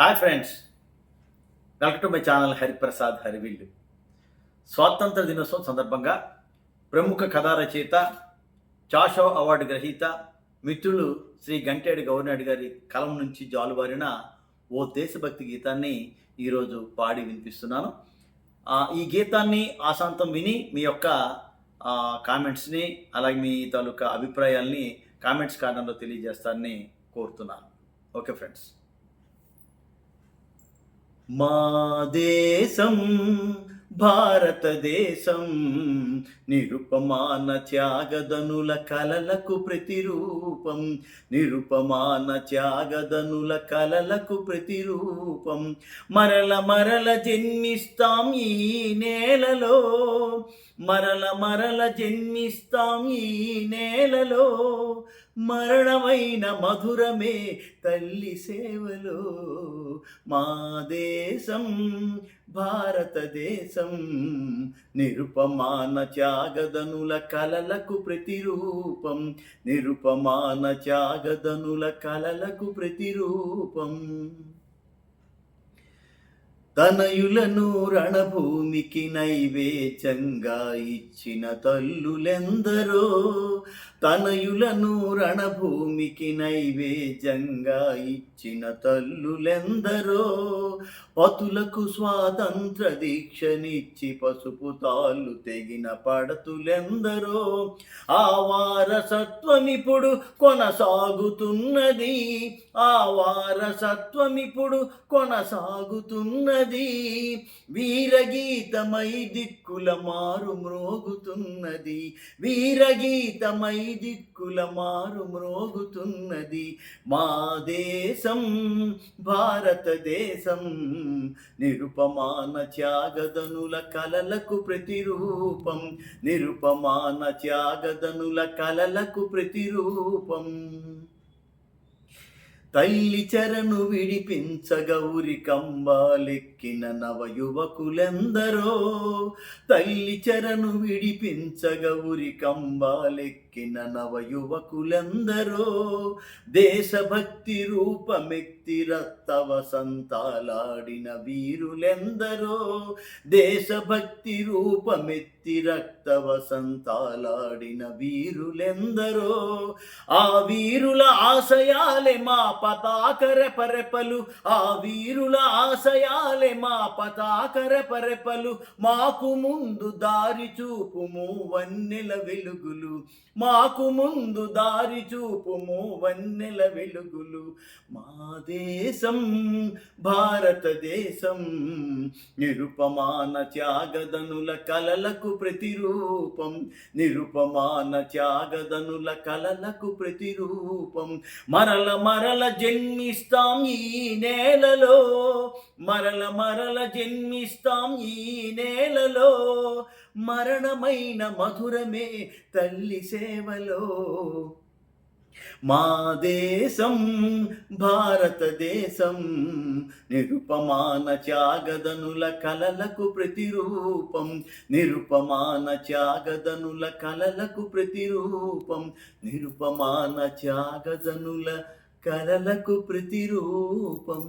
Hi friends welcome to my channel Hariprasad Harivillu. స్వాతంత్ర దినోత్సవం సందర్భంగా ప్రముఖ కథా రచయిత చాషో అవార్డు గ్రహీత మిత్రులు శ్రీ గంటేడు గవర్నర్ గారి కలం నుంచి జాలువారిన ఓ దేశభక్తి గీతాన్ని ఈరోజు పాడి వినిపిస్తున్నాను. ఈ గీతాన్ని ఆశాంతం విని మీ యొక్క కామెంట్స్ని అలాగే మీ తాలూకా అభిప్రాయాల్ని కామెంట్స్ కారణంలో తెలియజేస్తానని కోరుతున్నాను. Okay friends. మా దేశం భారతదేశం నిరుపమాన త్యాగదనుల కలలకు ప్రతిరూపం నిరుపమాన త్యాగదనుల కలలకు ప్రతిరూపం. మరల మరల జన్మిస్తాం ఈ నేలలో మరల మరల జన్మిస్తాం ఈ నేలలో. మరణమైన మధురమే తల్లి సేవలో. మా దేశం భారతదేశం నిరుపమాన త్యాగదనుల కలలకు ప్రతిరూపం. నిరుపమాన త్యాగదనుల కలలకు ప్రతిరూపం. తనయులను రణభూమికి నైవేద్యంగా ఇచ్చిన తల్లులెందరో తనయులను రణభూమికి నైవేద్యంగా ఇచ్చిన తల్లులెందరో పతులకు స్వాతంత్ర దీక్షనిచ్చి పసుపు తాళ్ళు తెగిన పడతులెందరో ఆ వారసత్వమిప్పుడు కొనసాగుతున్నది ఆ వారసత్వమిప్పుడు కొనసాగుతున్నది వీరగీతమై దిక్కుల మారు మ్రోగుతున్నది వీరగీతమై దిక్కుల మారు మ్రోగుతున్నది మా దేశం భారతదేశం నిరుపమాన త్యాగదనుల కలలకు ప్రతిరూపం. నిరుపమాన త్యాగదనుల కలలకు ప్రతిరూపం. తల్లి చెరను విడిపించగౌరి కంబాలెక్కిన నవయువకులెందరో. తల్లి చెరను విడిపించగౌరి కంబాలెక్కిన నవయువకులెందరో. దేశభక్తి రూపమెక్తి రత్తవ సంతాలాడిన వీరులెందరో. దేశభక్తి రూపమెత్తి రక్తవ సంతాలాడిన వీరులెందరో. ఆ వీరుల ఆశయాలే మా పతాకర పరపలు ఆ వీరుల ఆశయాలే మా పతాకర పరెపలు. మాకు ముందు దారి చూపుము వన్నెల వెలుగులు. మాకు ముందు దారి చూపుము వన్నెల వెలుగులు. మా దేశం భారతదేశం నిరుపమాన త్యాగదనుల కలలకు ప్రతిరూపం. నిరుపమాన త్యాగదనుల కలలకు ప్రతిరూపం. మరల మరల జన్మిస్తాం ఈ నేలలో. మరల మరల జన్మిస్తాం ఈ నేలలో. మరణమైన మధురమే తల్లి సేవలో. మా దేశం భారతదేశం నిరుపమాన త్యాగదనుల కలలకు ప్రతిరూపం. నిరుపమాన త్యాగదనుల కలలకు ప్రతిరూపం. నిరుపమాన త్యాగదనుల కలలకు ప్రతిరూపం.